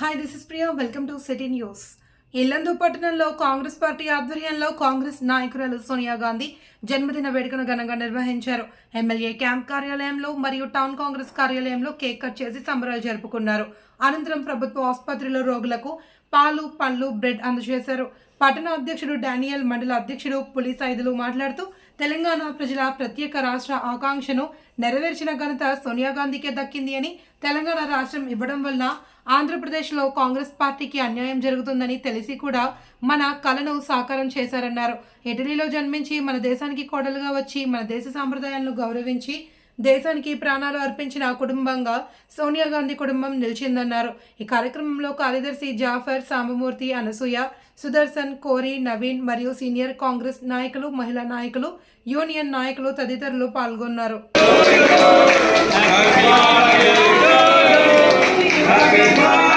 Hi this is Priya welcome to City News Illandu పట్టణంలో Congress party ఆధ్వర్యంలో కాంగ్రెస్ నాయకురాలు సోనియా గాంధీ జన్మదిన వేడుకను ఘనంగా నిర్వహించారు. ఎమ్మెల్యే క్యాంప్ కార్యాలయంలో మరియు టౌన్ కాంగ్రెస్ కార్యాలయంలో కేక్ కట్ చేసి సంబరాలు జరుపుకున్నారు. అనంతరం ప్రభుత్వ ఆసుపత్రిలో రోగులకు పాలు పళ్ళు బ్రెడ్ అందజేశారు. పట్టణ అధ్యక్షుడు డానియల్ మండల అధ్యక్షుడు పులి సైదులు మాట్లాడుతూ తెలంగాణ ప్రజల ప్రత్యేక రాష్ట్ర ఆకాంక్షను నెరవేర్చిన ఘనత సోనియా గాంధీకే దక్కింది అని తెలంగాణ రాష్ట్రం ఇవ్వడం వలన ఆంధ్రప్రదేశ్లో కాంగ్రెస్ పార్టీకి అన్యాయం జరుగుతుందని తెలిసి కూడా మన కలను సాకారం చేశారన్నారు. ఇటలీలో జన్మించి మన దేశానికి కోడలుగా వచ్చి మన దేశ సాంప్రదాయాలను గౌరవించి దేశానికి ప్రాణాలు అర్పించిన కుటుంబంగా సోనియా గాంధీ కుటుంబం నిలిచిందన్నారు. ఈ కార్యక్రమంలో కార్యదర్శి జాఫర్ సాంబమూర్తి అనసూయ సుదర్శన్ కోరి నవీన్ మరియు సీనియర్ కాంగ్రెస్ నాయకులు మహిళా నాయకులు యూనియన్ నాయకులు తదితరులు పాల్గొన్నారు. సోనియా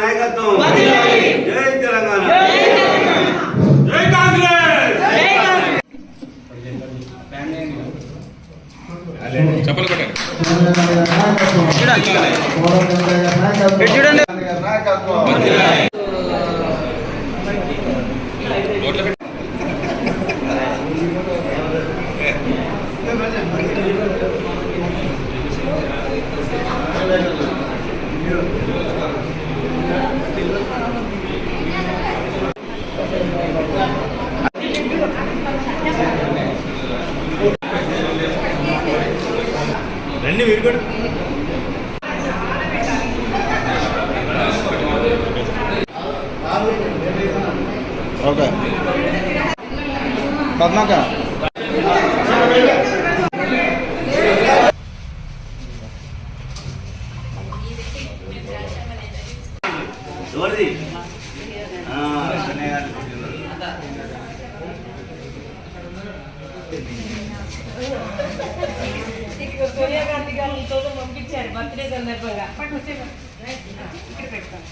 నాయకత్వం. జై తెలంగాణ. జై కాంగ్రెస్. చెప్పలు చూడండి. నోట్లో పెట్టి రండి మీరు కూడా. ఓకే. పద్మాక ఎవరిది? గారు మీతో పంపించారు బర్త్డే సందర్భంగా. ఇక్కడ పెడతాం.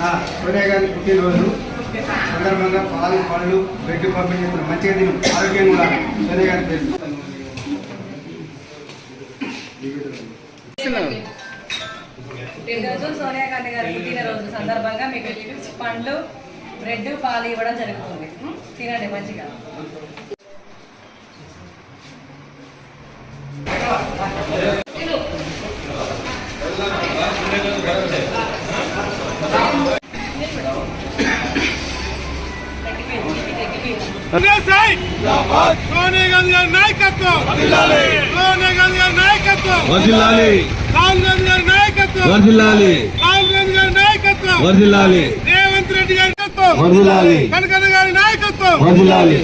నా సోనియా గాంధీ పుట్టినరోజు సందర్భంగా పాలు పళ్ళు బ్రెడ్ పంపిణీ చేస్తున్న మంచిగా తిను ఆరోగ్యంగా ఉండాలి సోనియా గాంధీ పేరు. పుట్టినరోజు సోనియా గాంధీ గారి పుట్టినరోజు సందర్భంగా మీకు పండ్లు బ్రెడ్ పాలు ఇవ్వడం జరుగుతుంది? తినండి మంచిగా. సోనియా గాంధీ గారి నాయకత్వం సోనియా గాంధీ గారి నాయకత్వం. రాహుల్ గాంధీ గారి నాయకత్వం వర్ధిల్లాలి. రాహుల్ గాంధీ గారి నాయకత్వం వర్ధిల్లాలి రేవంత్ రెడ్డి గారి నాయకత్వం వర్ధిల్లాలి కనకన్న గారి నాయకత్వం. వర్ధిల్లాలి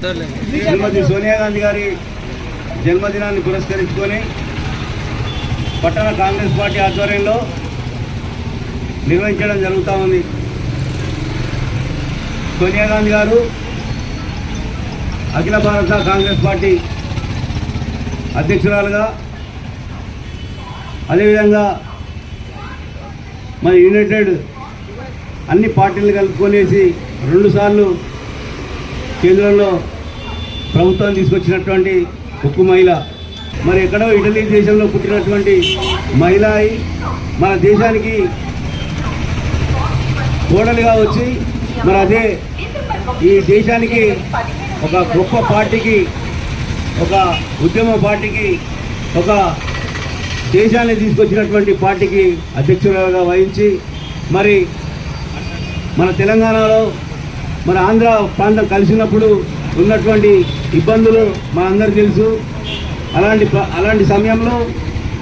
శ్రీమతి సోనియా గాంధీ గారి జన్మదినాన్ని పురస్కరించుకొని పట్టణ కాంగ్రెస్ పార్టీ ఆధ్వర్యంలో నిర్వహించడం జరుగుతూ ఉంది. సోనియా గాంధీ గారు అఖిల భారత కాంగ్రెస్ పార్టీ అధ్యక్షురాలుగా అదేవిధంగా మన యునైటెడ్ అన్ని పార్టీలు కలుపుకొనేసి రెండుసార్లు కేంద్రంలో ప్రభుత్వం తీసుకొచ్చినటువంటి ఉక్కు మహిళ మరి ఎక్కడో ఇటలీ దేశంలో పుట్టినటువంటి మహిళ అయి మన దేశానికి కోడలుగా వచ్చి మరి అదే ఈ దేశానికి ఒక గొప్ప పార్టీకి ఒక ఉద్యమ పార్టీకి ఒక దేశాన్ని తీసుకొచ్చినటువంటి పార్టీకి అధ్యక్షురాలుగా వహించి మరి మన తెలంగాణలో మన ఆంధ్ర ప్రాంతం కలిసినప్పుడు ఉన్నటువంటి ఇబ్బందులు మన అందరు తెలుసు. అలాంటి ప- అలాంటి సమయంలో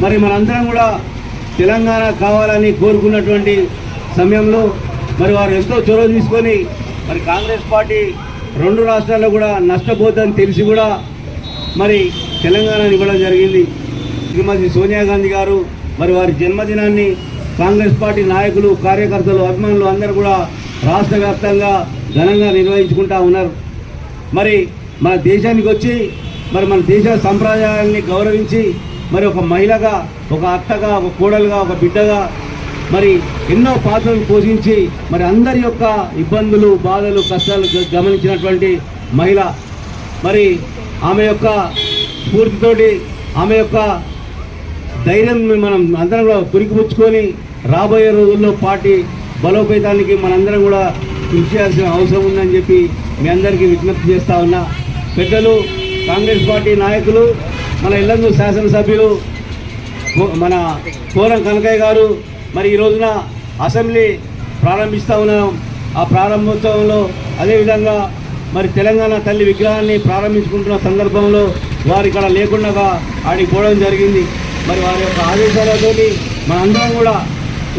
మరి మనందరం కూడా తెలంగాణ కావాలని కోరుకున్నటువంటి సమయంలో మరి వారు ఎంతో చొరవ తీసుకొని మరి కాంగ్రెస్ పార్టీ రెండు రాష్ట్రాల్లో కూడా నష్టపోతుందని తెలిసి కూడా మరి తెలంగాణని ఇవ్వడం జరిగింది. శ్రీమతి సోనియా గాంధీ గారు మరి వారి జన్మదినాన్ని కాంగ్రెస్ పార్టీ నాయకులు కార్యకర్తలు అభిమానులు అందరూ కూడా రాష్ట్ర వ్యాప్తంగా ఘనంగా నిర్వహించుకుంటా ఉన్నారు. మరి మన దేశానికి వచ్చి మరి మన దేశ సంప్రదాయాల్ని గౌరవించి మరి ఒక మహిళగా ఒక అత్తగా ఒక కోడలుగా ఒక బిడ్డగా మరి ఎన్నో పాత్రలు పోషించి మరి అందరి యొక్క ఇబ్బందులు బాధలు కష్టాలు గ- గమనించినటువంటి మహిళ. మరి ఆమె యొక్క స్ఫూర్తితోటి ఆమె యొక్క ధైర్యం మనం అందరం కూడా పురికిపుచ్చుకొని రాబోయే రోజుల్లో పార్టీ బలోపేతానికి మనందరం కూడా కృషి చేయాల్సిన అవసరం ఉందని చెప్పి మీ అందరికీ విజ్ఞప్తి చేస్తా ఉన్నా. పెద్దలు కాంగ్రెస్ పార్టీ నాయకులు మన ఇల్లందు శాసనసభ్యులు మన కోరం కనకయ్య గారు మరి ఈ రోజున అసెంబ్లీ ప్రారంభిస్తూ ఉన్నాం. ఆ ప్రారంభోత్సవంలో అదేవిధంగా మరి తెలంగాణ తల్లి విగ్రహాన్ని ప్రారంభించుకుంటున్న సందర్భంలో వారు ఇక్కడ లేకుండా ఆడికి పోవడం జరిగింది. మరి వారి యొక్క ఆదేశాలతోటి మనందరం కూడా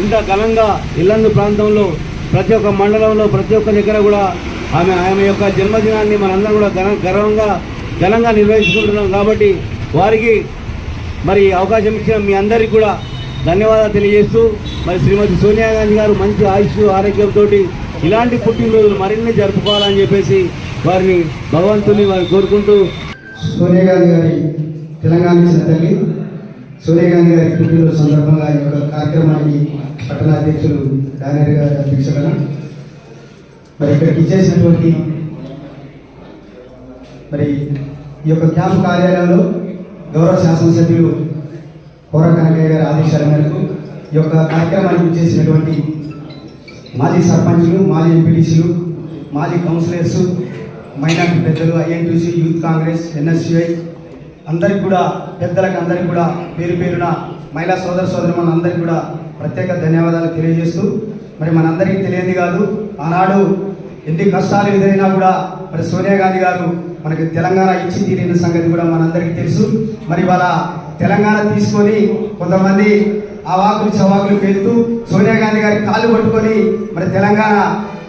ఇంత ఘనంగా ఇల్లందు ప్రాంతంలో ప్రతి ఒక్క మండలంలో ప్రతి ఒక్క దగ్గర కూడా ఆమె ఆమె యొక్క జన్మదినాన్ని మనందరం కూడా ఘన గర్వంగా ఘనంగా నిర్వహించుకుంటున్నాం కాబట్టి వారికి మరి అవకాశం ఇచ్చిన మీ అందరికీ కూడా ధన్యవాదాలు తెలియజేస్తూ మరి శ్రీమతి సోనియా గాంధీ గారు మంచి ఆయుష్ ఆరోగ్యంతో ఇలాంటి పుట్టినరోజులు మరిన్ని జరుపుకోవాలని చెప్పేసి వారిని భగవంతుని వారు కోరుకుంటూ సోనియా గాంధీ గారి తెలంగాణ ఇచ్చిన తల్లి సోనియా గాంధీ గారి పుట్టినరోజు సందర్భంగా ఈ యొక్క కార్యక్రమానికి పట్టణ అధ్యక్షులు దానేరి గారి అధ్యక్షతన మరి ఇక్కడికి ఇచ్చేసినటువంటి మరి ఈ యొక్క క్యాంప్ కార్యాలయంలో గౌరవ శాసనసభ్యులు కోర కనకయ్య గారి ఆదేశాల మేరకు ఈ యొక్క కార్యక్రమానికి ఇచ్చేసినటువంటి మాజీ సర్పంచులు మాజీ ఎంపీటీసీలు మాజీ కౌన్సిలర్స్ మైనార్టీ పెద్దలు ఐఎన్టీసీ యూత్ కాంగ్రెస్ ఎన్ఎస్యుఐ అందరికి కూడా పెద్దలకు అందరికి కూడా పేరు పేరున మహిళా సోదర సోదరి కూడా ప్రత్యేక ధన్యవాదాలు తెలియజేస్తూ మరి మనందరికీ తెలియదు కాదు. ఆనాడు ఎన్ని కష్టాలు ఎదురైనా కూడా మరి సోనియా గాంధీ గారు మనకి తెలంగాణ ఇచ్చి తీరిన సంగతి కూడా మనందరికీ తెలుసు. మరి వాళ్ళ తెలంగాణ తీసుకొని కొంతమంది ఆ వాకులు చవాకులు వెళ్తూ సోనియా గాంధీ గారి కాళ్ళు పట్టుకొని మరి తెలంగాణ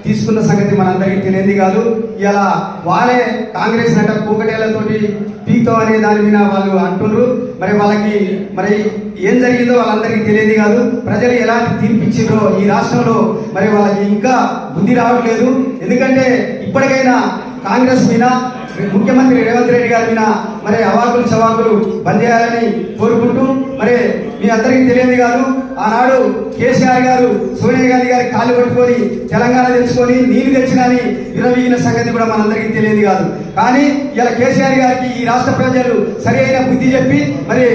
తీసుకున్న సంగతి మనందరికీ తెలియదు కాదు. ఇలా వాళ్ళే కాంగ్రెస్ నట కూకటేళ్ళతోటి పీక్తో అనే దాని మీద వాళ్ళు అంటున్నారు మరి వాళ్ళకి మరి ఏం జరిగిందో వాళ్ళందరికీ తెలియదు కాదు. ప్రజలు ఎలాంటి తీర్పిచ్చిండ్రో ఈ రాష్ట్రంలో మరి వాళ్ళకి ఇంకా బుద్ధి రావట్లేదు. ఎందుకంటే ఇప్పటికైనా కాంగ్రెస్ మీద ముఖ్యమంత్రి రేవంత్ రెడ్డి గారి మీద మరి అవాకులు చవాకులు బంద్ చేయాలని కోరుకుంటూ మరి మీ అందరికీ తెలియదు కాదు ఆనాడు కేసీఆర్ గారు సోనియా గాంధీ గారి కాళ్ళు పట్టుకొని తెలంగాణ తెచ్చుకొని నీళ్ళు తెచ్చినని విరవీగిన సంగతి కూడా మనందరికీ తెలియదు కాదు. కానీ ఇలా కేసీఆర్ గారికి ఈ రాష్ట్ర ప్రజలు సరి అయిన బుద్ధి చెప్పి మరి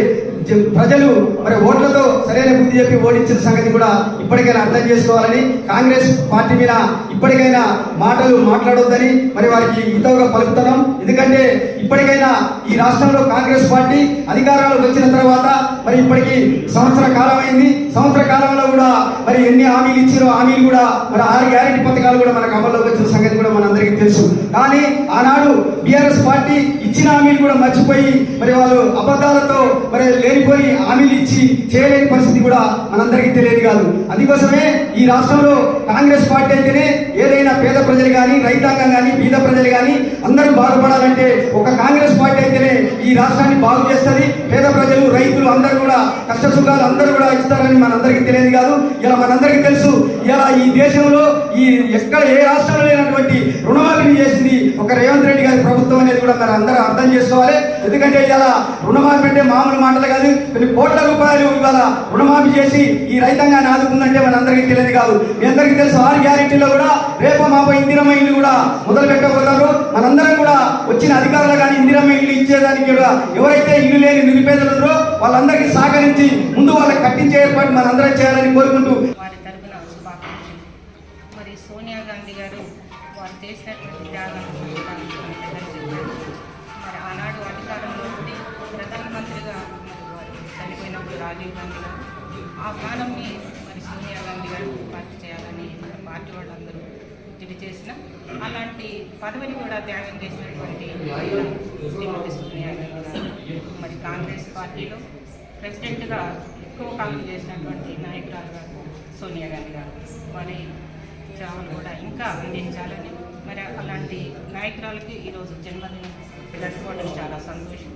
ప్రజలు మరి ఓట్లతో సరైన బుద్ధి చెప్పి ఓడించిన సంగతి కూడా ఇప్పటికైనా అర్థం చేసుకోవాలని కాంగ్రెస్ పార్టీ మీద ఇప్పటికైనా మాటలు మాట్లాడొద్దని మరి వారికి హితవుగా పలుకుతున్నాం. ఎందుకంటే ఇప్పటికైనా ఈ రాష్ట్రంలో కాంగ్రెస్ పార్టీ అధికారంలోకి వచ్చిన తర్వాత మరి ఇప్పటికి సంవత్సర కాలం అయింది. సంవత్సర కాలంలో కూడా మరి ఎన్ని హామీలు ఇచ్చారో హామీలు కూడా మరి ఆరు గ్యారెంటీ పథకాలు కూడా మనకు అమల్లోకి వచ్చిన సంగతి కూడా మనందరికీ తెలుసు. కానీ ఆనాడు బీఆర్ఎస్ పార్టీ ఇచ్చిన హామీలు కూడా మర్చిపోయి మరి వాళ్ళు అబద్ధాలతో మరి లేనిపోయి హామీలు ఇచ్చి చేయలేని పరిస్థితి కూడా మనందరికీ తెలియదు కాదు. అందుకోసమే ఈ రాష్ట్రంలో కాంగ్రెస్ పార్టీ అయితేనే ఏదైనా పేద ప్రజలు కానీ రైతాంగం కానీ బీద ప్రజలు కానీ అందరూ బాగుపడాలంటే ఒక కాంగ్రెస్ పార్టీ అయితేనే ఈ రాష్ట్రాన్ని బాగు చేస్తుంది. పేద ప్రజలు రైతులు అందరూ కూడా కష్ట సుఖాలు అందరూ కూడా ఇస్తారని మనందరికీ తెలియదు కాదు. ఇలా మనందరికీ తెలుసు ఇలా ఈ దేశంలో ఈ ఎక్కడ ఏ రాష్ట్రంలో లేనటువంటి రుణమాఫీని చేసింది ఒక రేవంత్ రెడ్డి గారి ప్రభుత్వం అనేది కూడా మరి అందరూ అర్థం చేసుకోవాలి. ఎందుకంటే ఇవాళ రుణమాఫీ అంటే మామూలు మాటలు కాదు. కొన్ని కోట్ల రూపాయలు ఇవాళ రుణమాఫీ చేసి ఈ రైతాంగాన్ని ఆదుకుందంటే మన అందరికీ తెలియదు కాదు. మీ అందరికీ తెలుసు ఆరు గ్యారెంటీలో కూడా రేపు మాపో ఇందిరమ్మ ఇల్లు కూడా మొదలు పెట్టబోతారు మనందరం కూడా వచ్చిన అధికారులు కానీ ఇందిరమ్మ ఇల్లు ఇచ్చేదానికి కూడా ఎవరైతే ఇల్లు లేని నిరుపేదలు ఉన్నారో వాళ్ళందరికీ సహకరించి ముందు వాళ్ళకి కట్టించే ఏర్పాటు మనందరం చేయాలని కోరుకుంటూ మరి సోనియా గాంధీ గారు వారు చేసినటువంటి త్యాగాలను మరి ఆనాడు అధికారంలో ఉండి ప్రధానమంత్రిగా చనిపోయినప్పుడు రాజీవ్ గాంధీ గారు ఆ ప్రాణంని మరి సోనియా గాంధీ గారు పార్టీ చేయాలని మన పార్టీ వాళ్ళందరూ ఇది చేసిన అలాంటి పదవిని కూడా త్యాగం చేసినటువంటి శ్రీమతి సోనియా గాంధీ గారు మరి కాంగ్రెస్ పార్టీలో ప్రెసిడెంట్గా ఎక్కువ కాలం చేసినటువంటి నాయకురాలు గారు సోనియా గాంధీ గారు. మరి సేవలు కూడా ఇంకా అందించాలని మరి అలాంటి నాయకురాలకి ఈరోజు జన్మదినం జరుపుకోవడం చాలా సంతోషం.